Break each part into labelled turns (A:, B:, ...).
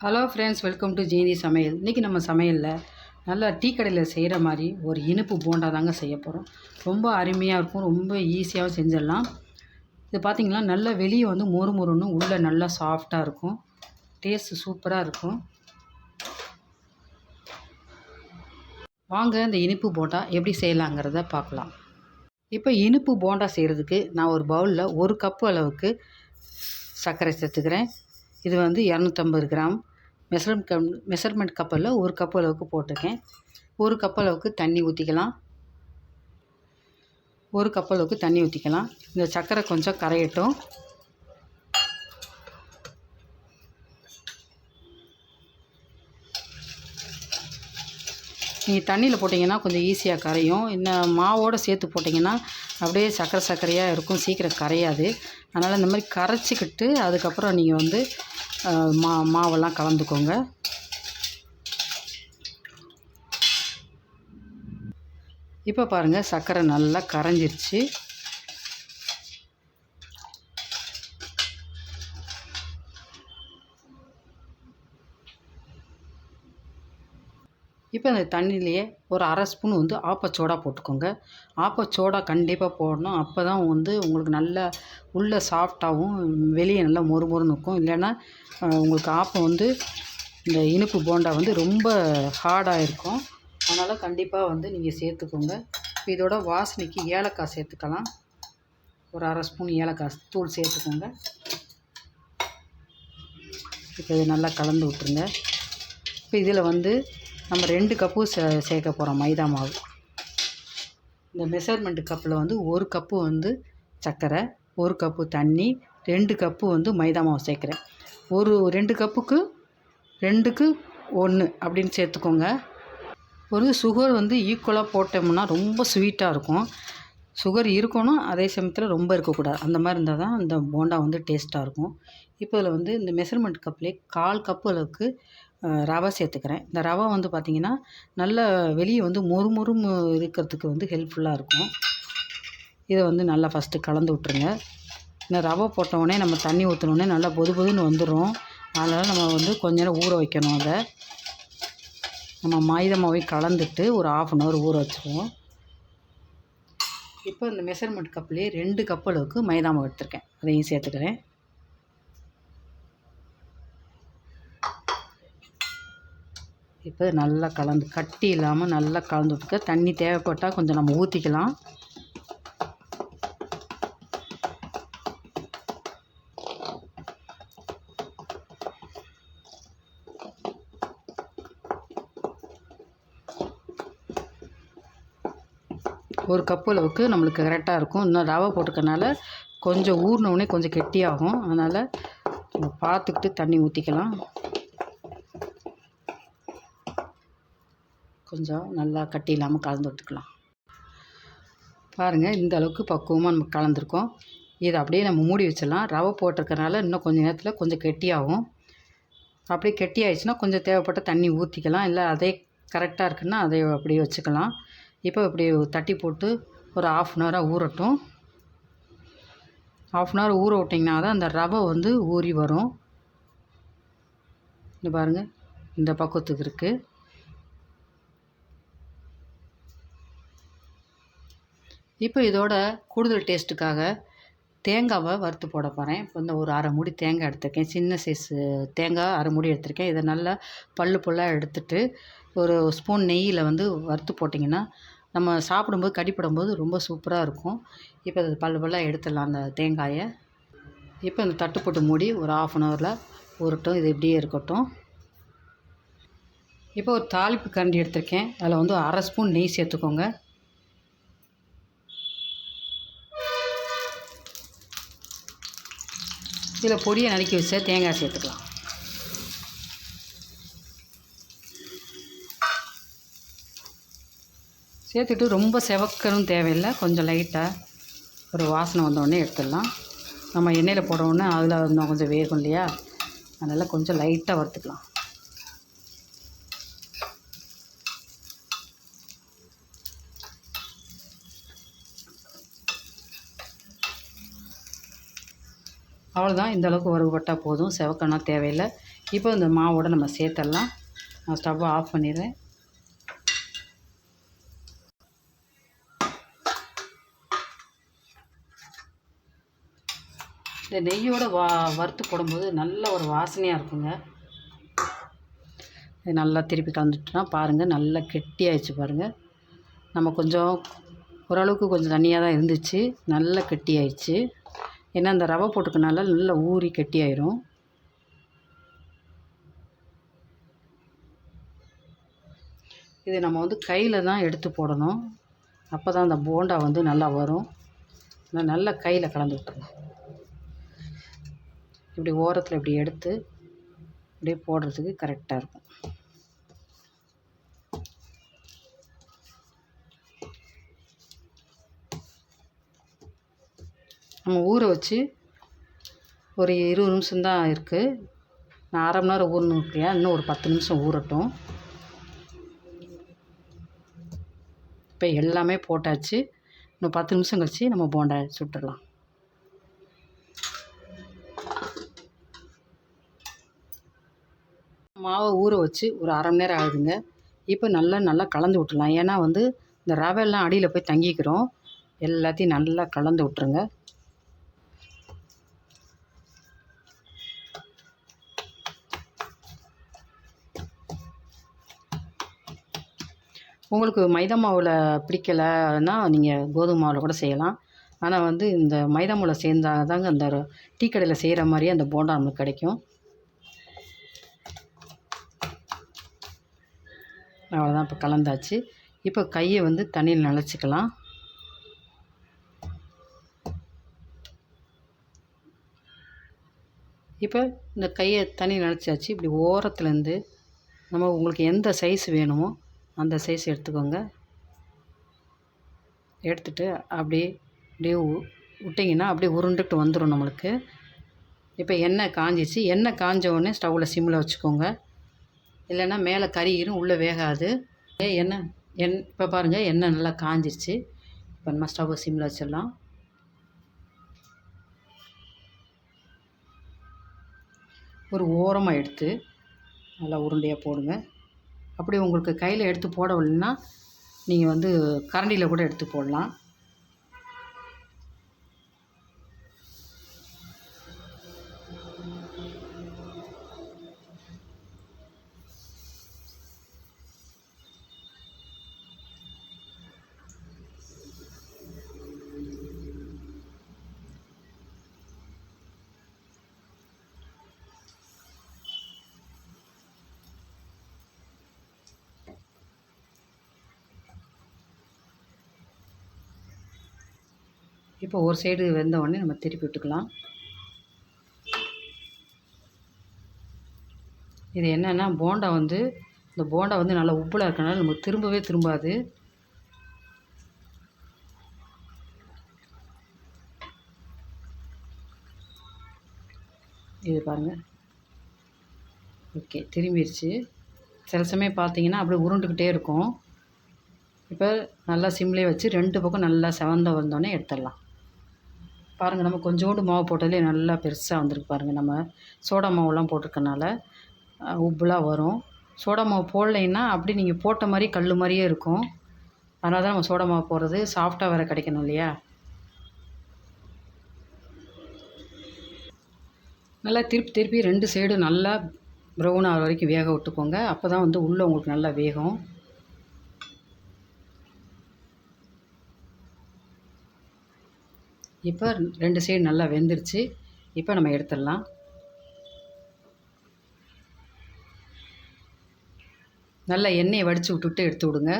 A: Hello friends welcome to Jayanthi Samayal இன்றைக்கி நம்ம சமையலில் நல்லா டீ கடையில் செய்கிற மாதிரி ஒரு இனிப்பு போண்டா தாங்க செய்ய போகிறோம் ரொம்ப அருமையாக இருக்கும் ரொம்ப ஈஸியாகவும் செஞ்சிடலாம். இது பார்த்திங்கன்னா நல்லா வெளியே வந்து மொறு மொறுன்னு உள்ளே நல்லா சாஃப்டாக இருக்கும். டேஸ்ட்டு சூப்பராக இருக்கும். வாங்க இந்த இனிப்பு போண்டா எப்படி செய்யலாங்கிறத பார்க்கலாம் இப்போ இனிப்பு போண்டா செய்கிறதுக்கு நான் ஒரு பவுலில் ஒரு கப்பு அளவுக்கு சர்க்கரை சேர்த்துக்கிறேன். இது வந்து இரநூத்தம்பது கிராம். மெஷர்மெண்ட் கம் மெஷர்மெண்ட் கப்பில் ஒரு கப் அளவுக்கு போட்டிருக்கேன். ஒரு கப் அளவுக்கு தண்ணி ஊற்றிக்கலாம் ஒரு கப் அளவுக்கு தண்ணி ஊற்றிக்கலாம் இந்த சர்க்கரை கொஞ்சம் கரையட்டும். நீங்கள் தண்ணியில் போட்டிங்கன்னா கொஞ்சம் ஈஸியாக கரையும். இன்னும் மாவோடு சேர்த்து போட்டிங்கன்னா அப்படியே சக்கரை சர்க்கரையாக இருக்கும். சீக்கிரம் கரையாது. அதனால் இந்த மாதிரி கரைச்சிக்கிட்டு அதுக்கப்புறம் நீங்கள் வந்து மா மாவெல்லாம் கலந்துக்கோங்க. இப்போ பாருங்கள் சர்க்கரை நல்லா கரைஞ்சிருச்சு. இப்போ அந்த தண்ணியிலையே ஒரு அரை ஸ்பூன் வந்து ஆப்பச்சோடா போட்டுக்கோங்க. ஆப்பச்சோடா கண்டிப்பாக போடணும். அப்போ தான் வந்து உங்களுக்கு நல்ல உள்ளே சாஃப்டாகவும் வெளியே நல்லா மொறு மொறுன்னு இருக்கும். இல்லைன்னா உங்களுக்கு ஆப்பம் வந்து இந்த இனிப்பு போண்டா வந்து ரொம்ப ஹார்டாக இருக்கும். அதனால் கண்டிப்பாக வந்து நீங்கள் சேர்த்துக்கோங்க. இப்போ இதோட வாசனைக்கு ஏலக்காய் சேர்த்துக்கலாம். ஒரு அரை ஸ்பூன் ஏலக்காய் தூள் சேர்த்துக்கோங்க. இப்போ இது நல்லா கலந்து விட்டுருங்க. இப்போ இதில் வந்து நம்ம ரெண்டு கப்பு சே சேர்க்க போகிறோம் மைதா மாவு. இந்த மெஷர்மெண்ட் கப்பில் வந்து ஒரு கப்பு வந்து சர்க்கரை ஒரு கப்பு தண்ணி ரெண்டு கப்பு வந்து மைதா மாவு சேர்க்குறேன். ஒரு ரெண்டு கப்புக்கு ரெண்டுக்கு ஒன்று அப்படின்னு சேர்த்துக்கோங்க. ஒரு சுகர் வந்து ஈக்குவலாக போட்டோம்னா ரொம்ப ஸ்வீட்டாக இருக்கும். சுகர் இருக்கணும் அதே சமயத்தில் ரொம்ப இருக்கக்கூடாது. அந்த மாதிரி இருந்தால் தான் அந்த போண்டா வந்து டேஸ்ட்டாக இருக்கும். இப்போ இதில் வந்து இந்த மெஷர்மெண்ட் கப்லேயே கால் கப்பு அளவுக்கு ரவை சேர்த்துக்கிறேன். இந்த ரவை வந்து பார்த்திங்கன்னா நல்ல வெளியே வந்து மொறு மொறுமு இருக்கிறதுக்கு வந்து ஹெல்ப்ஃபுல்லாக இருக்கும். இதை வந்து நல்லா ஃபஸ்ட்டு கலந்து விட்ருங்க இந்த ரவை போட்டவுடனே நம்ம தண்ணி ஊற்றினோடனே நல்லா பொது பொதுன்னு வந்துடும் அதனால் நம்ம வந்து கொஞ்ச நேரம் ஊற வைக்கணும் அதை. நம்ம மைதா மாவையும் கலந்துட்டு ஒரு ஆஃப் அன் ஹவர் ஊற வச்சுருவோம். இப்போ இந்த மெஷர்மெண்ட் கப்லேயே ரெண்டு கப் அளவுக்கு மைதா மாவு எடுத்திருக்கேன். அதையும் சேர்த்துக்கிறேன். இப்போ நல்லா கலந்து கட்டி இல்லாமல் நல்லா கலந்து விட்டுக்க தண்ணி தேவைப்பட்டால் கொஞ்சம் நம்ம ஊற்றிக்கலாம். ஒரு கப்பு அளவுக்கு நம்மளுக்கு கரெக்டாக இருக்கும். இன்னும் ரவை போட்டுக்கனால கொஞ்சம் ஊறினவுடனே கொஞ்சம் கெட்டியாகும். அதனால் நம்ம பார்த்துக்கிட்டு தண்ணி ஊற்றிக்கலாம். கொஞ்சம் நல்லா கட்டி இல்லாமல் கலந்து விட்டுக்கலாம். பாருங்கள் இந்த அளவுக்கு பக்குவமாக நம்ம கலந்துருக்கோம். இதை அப்படியே நம்ம மூடி வச்சிடலாம். ரவை போட்டிருக்கனால இன்னும் கொஞ்சம் நேரத்தில் கொஞ்சம் கெட்டியாகும். அப்படியே கெட்டி ஆயிடுச்சுன்னா கொஞ்சம் தேவைப்பட்ட தண்ணி ஊற்றிக்கலாம் இல்லை அதே கரெக்டாக இருக்குன்னா அதை அப்படியே வச்சுக்கலாம். இப்போ இப்படி தட்டி போட்டு ஒரு ஆஃப் அன் ஹவராக ஊறட்டும். ஆஃப் அன் ஹவர் ஊற விட்டிங்கன்னா தான் அந்த ரவை வந்து ஊறி வரும். இந்த பாருங்கள் இந்த பக்குவத்துக்கு இருக்குது இப்போ இதோட கூடுதல் டேஸ்ட்டுக்காக தேங்காவை வறுத்து போட போகிறேன் இப்போ இந்த ஒரு அரை மூடி தேங்காய் எடுத்திருக்கேன். சின்ன சைஸு தேங்காய் அரை மூடி எடுத்திருக்கேன். இதை நல்லா பல்லு புல்லாக எடுத்துட்டு ஒரு ஸ்பூன் நெய்யில் வந்து வறுத்து போட்டிங்கன்னா நம்ம சாப்பிடும்போது கடிப்படும்போது ரொம்ப சூப்பராக இருக்கும். இப்போ அது பல்லு பல்லாக எடுத்துடலாம் அந்த தேங்காயை. இப்போ இந்த தட்டு போட்டு மூடி ஒரு ஆஃப் அன் ஹவரில் ஊறட்டும். இது இப்படியே இருக்கட்டும். இப்போ ஒரு தாளிப்பு கரண்டி எடுத்திருக்கேன். அதில் வந்து அரை ஸ்பூன் நெய் சேர்த்துக்கோங்க. இதில் பொடியை நறுக்கி வச்ச தேங்காய் சேர்த்துக்கலாம். சேர்த்துட்டு ரொம்ப செவக்கணும் தேவையில்லை. கொஞ்சம் லைட்டாக ஒரு வாசனை வந்தோடனே எடுத்துடலாம். நம்ம எண்ணெயில் போடவுடனே அதில் இன்னும் கொஞ்சம் வேகும் இல்லையா? அதனால் கொஞ்சம் லைட்டாக வறுத்துக்கலாம். அவ்வளோதான் இந்த அளவுக்கு வறுபட்டால் போதும். செவக்கணும் தேவையில்லை. இப்போ இந்த மாவோட நம்ம சேர்த்துடலாம். நான் ஸ்டவ்வை ஆஃப் பண்ணிடுறேன். இந்த நெய்யோடு வா வறுத்து போடும்போது நல்ல ஒரு வாசனையாக இருக்குங்க. இது நல்லா திருப்பி கலந்துட்டுனா பாருங்கள் நல்லா கெட்டியாகிடுச்சு பாருங்கள் நம்ம கொஞ்சம் ஓரளவுக்கு கொஞ்சம் தண்ணியாக தான் இருந்துச்சு. நல்லா கெட்டியாயிடுச்சு. ஏன்னா அந்த ரவை போட்டுக்கனால நல்லா ஊறி கெட்டியாயிரும். இது நம்ம வந்து கையில் தான் எடுத்து போடணும். அப்போ தான் அந்த போண்டா வந்து நல்லா வரும். நான் நல்லா கையில் கலந்து விட்டுருங்க. இப்படி ஓரத்தில் இப்படி எடுத்து அப்படியே போடுறதுக்கு கரெக்டாக இருக்கும். நம்ம ஊற வச்சு ஒரு இருபது நிமிஷம்தான் இருக்குது நான் அரை மணி நேரம் ஊறணும் இருக்கையா இன்னும் ஒரு பத்து நிமிஷம் ஊறட்டும். இப்போ எல்லாமே போட்டாச்சு. இன்னும் பத்து நிமிஷம் கழித்து நம்ம போண்டா சுட்டுடலாம். மாவை ஊற வச்சு ஒரு அரை மணி நேரம் ஆகுதுங்க. இப்போ நல்லா நல்லா கலந்து விட்டுலாம் ஏன்னா வந்து இந்த ரவை எல்லாம் அடியில் போய் தங்கிக்கிறோம். எல்லாத்தையும் நல்லா கலந்து விட்ருங்க உங்களுக்கு மைதா மாவில் பிடிக்கலைன்னா நீங்கள் கோதுமை மாவில் கூட செய்யலாம். ஆனால் வந்து இந்த மைதா மாவில் சேர்ந்தால் தாங்க அந்த டீ கடையில் செய்கிற மாதிரியே அந்த போண்டா நமக்கு கிடைக்கும். அவ்வளோதான் இப்போ கலந்தாச்சு. இப்போ கையை வந்து தண்ணியில் நனைச்சிக்கலாம். இப்போ இந்த கையை தண்ணி நனைச்சாச்சு இப்படி ஓரத்துலேருந்து நம்ம உங்களுக்கு எந்த சைஸ் வேணுமோ அந்த சைஸ் எடுத்துக்கோங்க. எடுத்துட்டு அப்படியே அப்படியே விட்டிங்கன்னா அப்படியே உருண்டுட்டு வந்துடும் நம்மளுக்கு. இப்போ எண்ணெய் காஞ்சிச்சு. எண்ணெய் காஞ்ச உடனே ஸ்டவ்வில் சிம்மில் வச்சுக்கோங்க. இல்லைன்னா மேலே கறிகிரும் உள்ளே வேகாது. ஏ எண்ணெய் எண் இப்போ பாருங்கள் எண்ணெய் நல்லா காஞ்சிருச்சு. இப்போ நம்ம ஸ்டவ்வை சிம்மில் வச்சிடலாம். ஒரு ஓரமாக எடுத்து நல்லா உருண்டையாக போடுங்க. அப்படி உங்களுக்கு கையில் எடுத்து போடவில்லைன்னா நீங்கள் வந்து கரண்டியில் கூட எடுத்து போடலாம். இப்போ ஒரு சைடு வெந்த உடனே நம்ம திருப்பி விட்டுக்கலாம். இது என்னென்னா போண்டா வந்து இந்த போண்டா வந்து நல்லா உப்பில் இருக்கனால நமக்கு திரும்பவே திரும்பாது. இது பாருங்கள் ஓகே திரும்பிடுச்சு சில சமயம் பார்த்தீங்கன்னா அப்படியே உருண்டுக்கிட்டே இருக்கும். இப்போ நல்லா சிம்லேயே வச்சு ரெண்டு பக்கம் நல்லா செவந்த வந்தோடனே எடுத்துடலாம். பாருங்கள் நம்ம கொஞ்சோண்டு மாவு போட்டதுலேயே நல்லா பெருசாக வந்திருக்கு பாருங்கள் நம்ம சோடா மாவுலாம் போட்டிருக்கனால உப்புலாம் வரும். சோடா மாவு போடலைன்னா அப்படி நீங்கள் போட்ட மாதிரி கல் மாதிரியே இருக்கும். அதனால தான் நம்ம சோடா மாவு போடுறது. சாஃப்டாக வேறு கிடைக்கணும் இல்லையா? நல்லா திருப்பி திருப்பி ரெண்டு சைடும் நல்லா ப்ரௌன் ஆகிற வரைக்கும் வேக விட்டுக்கோங்க. அப்போ தான் வந்து உள்ளே உங்களுக்கு நல்லா வேகும். இப்போ ரெண்டு சைடு நல்லா வெந்துருச்சு. இப்போ நம்ம எடுத்துடலாம். நல்லா எண்ணெயை வடித்து விட்டுட்டு எடுத்து விடுங்க.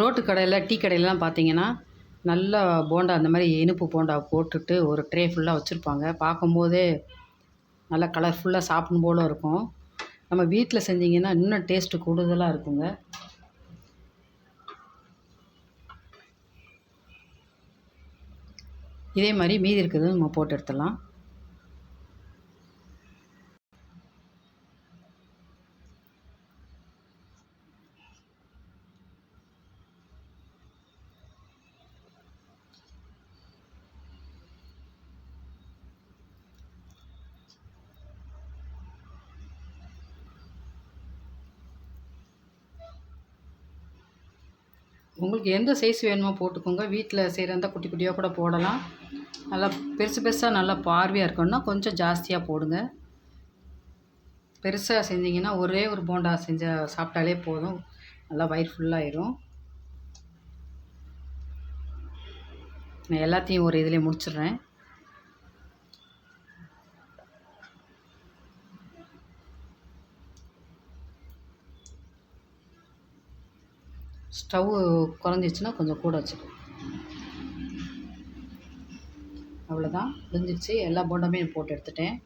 A: ரோட்டு கடையில் டீ கடையிலலாம் பார்த்தீங்கன்னா நல்லா போண்டா அந்த மாதிரி இனிப்பு போண்டா போட்டுட்டு ஒரு ட்ரே ஃபுல்லாக வச்சுருப்பாங்க. பார்க்கும்போதே நல்லா கலர்ஃபுல்லாக சாப்பிடும் போல் இருக்கும். நம்ம வீட்டில் செஞ்சிங்கன்னா இன்னும் டேஸ்ட்டு கூடுதலாக இருக்குங்க. இதே மாதிரி மீதி இருக்கிறது நம்ம போட்டு எடுத்துடலாம். உங்களுக்கு எந்த சைஸ் வேணுமோ போட்டுக்கோங்க. வீட்டில் செய்கிறதா குட்டி குட்டியாக கூட போடலாம். நல்லா பெருசு பெருசாக நல்லா பார்வையாக இருக்கணும்னா கொஞ்சம் ஜாஸ்தியாக போடுங்க. பெருசாக செஞ்சிங்கன்னா ஒரே ஒரு போண்டா செஞ்ச சாப்பிட்டாலே போதும். நல்லா வயிறு ஃபுல்லாகிடும் நான் எல்லாத்தையும் ஒரு இதிலே முடிச்சிடுறேன். ஸ்டவ் குறைஞ்சிச்சுன்னா கொஞ்சம் கூட வச்சுக்கோ. அவ்வளோதான். வெந்துச்சு எல்லா போண்டமே போட்டு எடுத்துட்டேன்.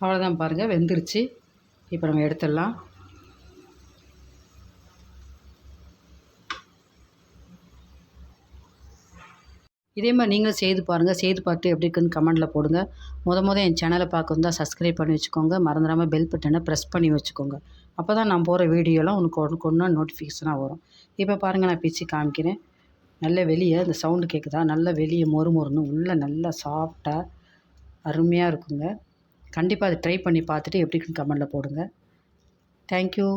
A: அவ்வளோதான் பாருங்கள் வெந்துருச்சு. இப்போ நம்ம எடுத்துடலாம். இதே மாதிரி நீங்களும் செய்து பாருங்கள் செய்து பார்த்து எப்படி இருக்குன்னு கமெண்ட்டில் போடுங்க. முத முத என் சேனலை பார்க்க வந்தால் சப்ஸ்கிரைப் பண்ணி வச்சுக்கோங்க. மறந்துடாமல் பெல் பட்டனை ப்ரெஸ் பண்ணி வச்சுக்கோங்க. அப்போ தான் நான் போகிற வீடியோலாம் உனக்கு ஒன்று ஒன்றா நோட்டிஃபிகேஷனாக வரும். இப்போ பாருங்கள் நான் பிச்சு காமிக்கிறேன். நல்ல வெளியே இந்த சவுண்டு கேட்குதா நல்ல வெளியே மொறு மொறுன்னு உள்ளே நல்லா சாஃப்டாக அருமையாக இருக்குங்க. கண்டிப்பாக அதை ட்ரை பண்ணி பார்த்துட்டு எப்படி இருக்குன்னு கமெண்ட்டில் போடுங்க. தேங்க்யூ